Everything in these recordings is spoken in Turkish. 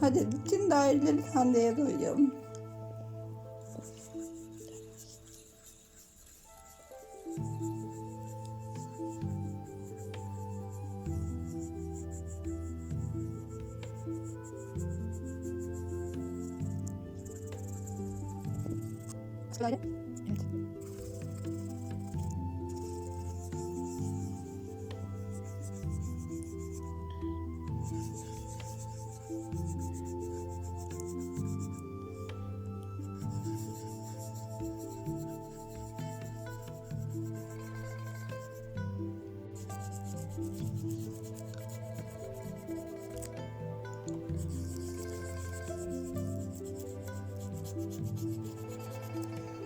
Hadi bütün daireleri boyayalım. Şöyle. Evet.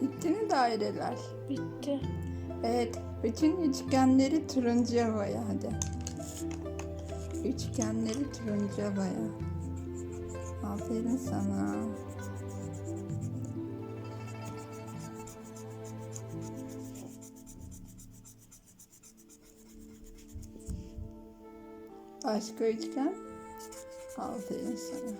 Bitti mi daireler? Bitti. Evet, bütün üçgenleri turuncuya boya hadi. Üçgenleri turuncuya boya. Aferin sana. Başka üçgen. Aferin sana.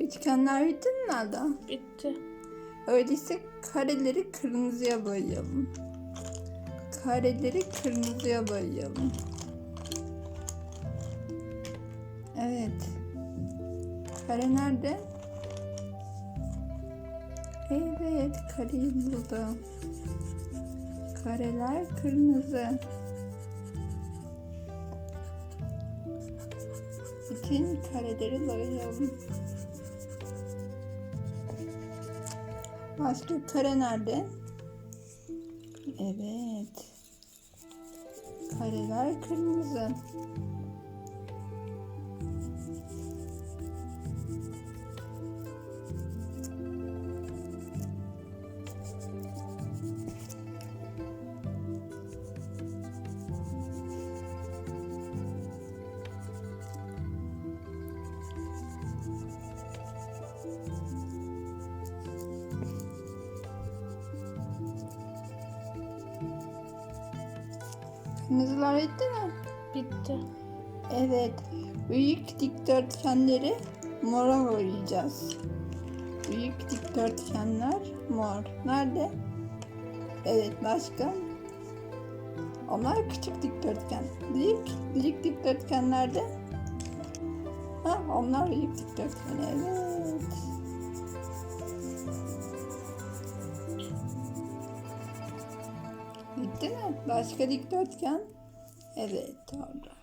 Üçgenler bitti mi? Bitti. Öyleyse kareleri kırmızıya boyayalım. Kareleri kırmızıya boyayalım. Evet. Kare nerede? Evet, kareyi buldum. Kareler kırmızı. Bütün kareleri boyayalım. Başka kare nerede? Evet. Kareler kırmızı. Kırmızılar bitti mi? Bitti. Evet. Büyük dikdörtgenleri mora boyayacağız. Büyük dikdörtgenler mor. Nerede? Evet başka? Onlar küçük dikdörtgen. Büyük, büyük dikdörtgenlerde? Ha, onlar büyük dikdörtgen. Evet. Bitti mi? Başka dikdörtgen? Evet, doğru.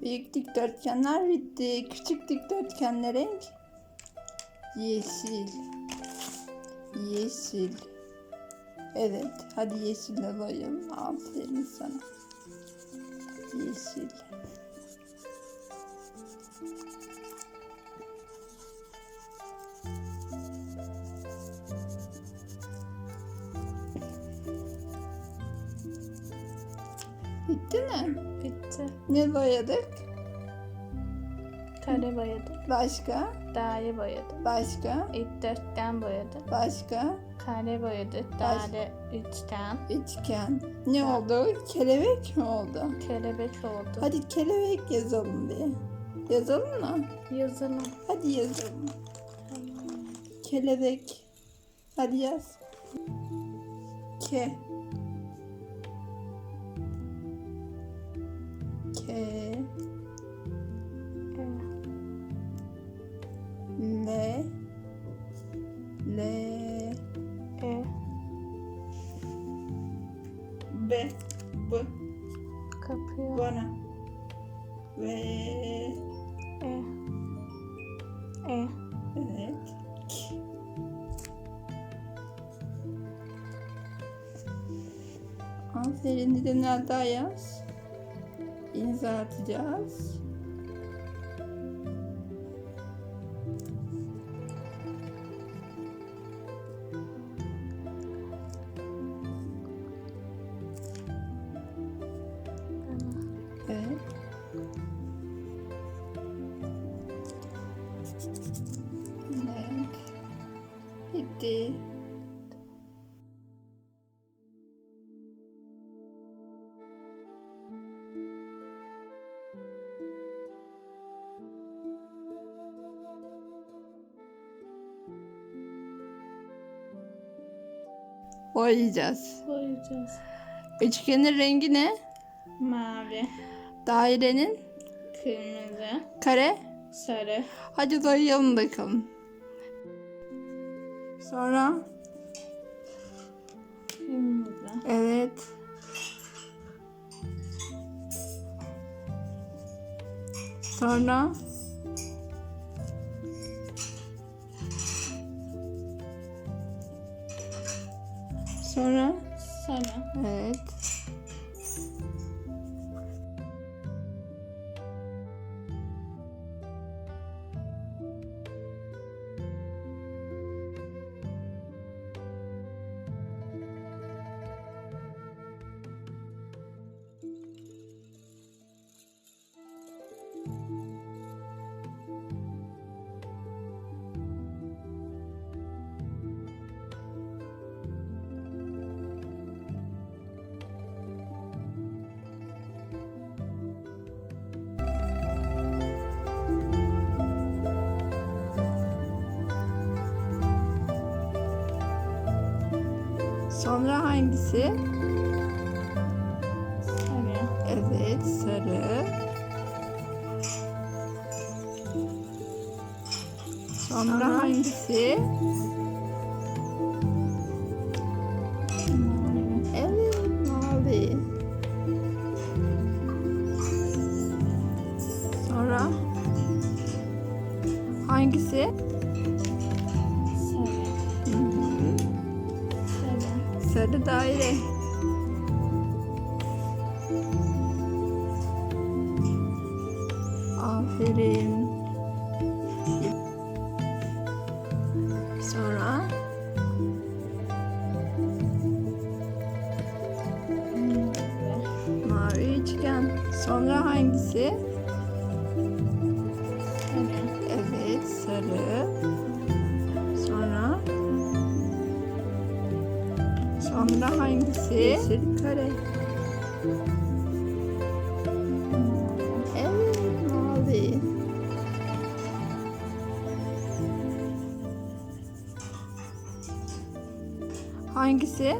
Büyük dikdörtgenler bitti. Küçük dikdörtgenler renk yeşil. Yeşil. Evet, hadi yeşille boyayalım. Aferin sana. Yeşil. Bitti mi? Bitti. Ne boyadık? Kare boyadım. Başka? Daire boyadım. Başka? Dikdörtgen boyadım. Başka? Kare boyadık. Daire üçgen. Üçgen. Ne oldu? Kelebek mi oldu? Kelebek oldu. Hadi kelebek yazalım diye. Yazalım mı? Yazalım. Hadi yazalım. Kelebek. Hadi yaz. Ke. Ke. E, Le. Le. e, Be. Bu. kapıyor. Bana. Ve. E, e, Evet. Aferin bir de daha yaz. inza atacağız. Evet. Evet. Bitti. Boyayacağız. Boyayacağız. Üçgenin rengi ne? Mavi, Dairenin kırmızı, kare. sarı, Hadi boyayalım bakalım. Sonra kırmızı, evet. Sonra Sonra sarı, evet. Sonra hangisi? sarı, Evet, sarı. Sonra hangisi? Evet, mavi. Sonra hangisi? Sarı daire. Aferin. Sonra mavi üçgen. Sonra hangisi? sarı, Evet, sarı. Sonra Sonra hangisi? Yeşil kare. Evet, mavi. Hangisi?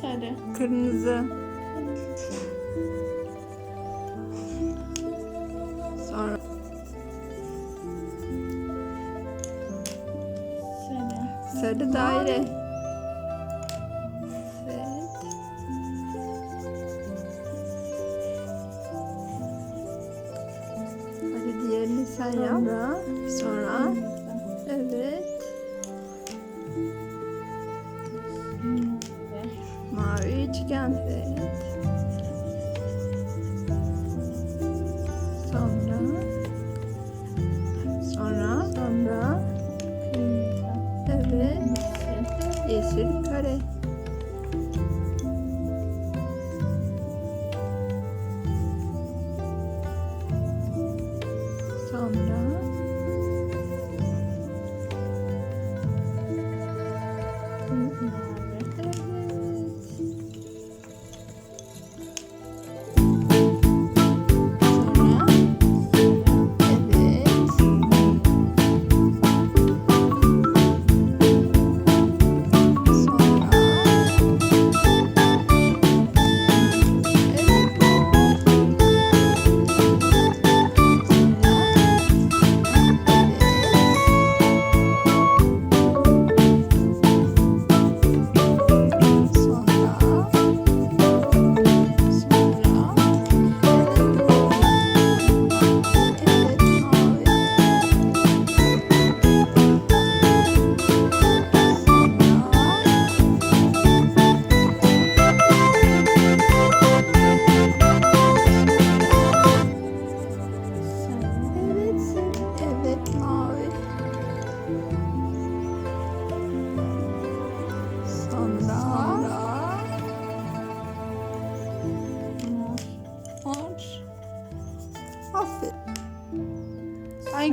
sarı, Kırmızı. Sen yap. Sonra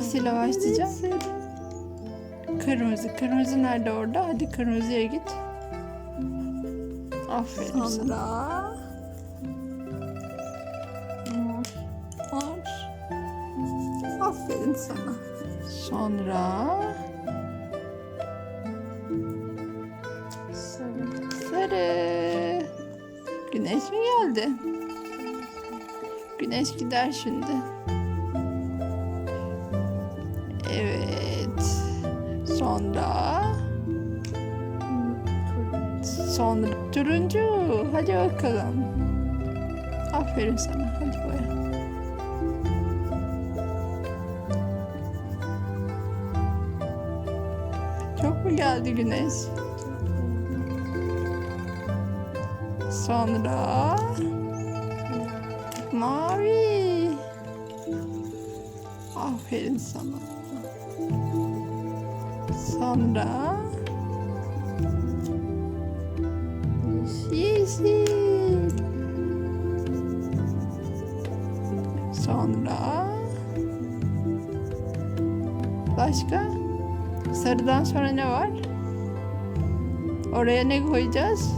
Hangisiyle başlayacağım? Kırmızı. Kırmızı nerede orada? Hadi kırmızıya git. Aferin sana. Sonra mor. Mor. Aferin sana. Sonra Sarı. sarı. Güneş mi geldi? Güneş gider şimdi. Evet. Sonra sonra turuncu. Hadi bakalım. Aferin sana. Hadi boya. Çok mu geldi güneş? Sonra mavi. Aferin sana. Sonra yeşil. Sonra başka? Sarıdan sonra ne var? Oraya ne koyacağız?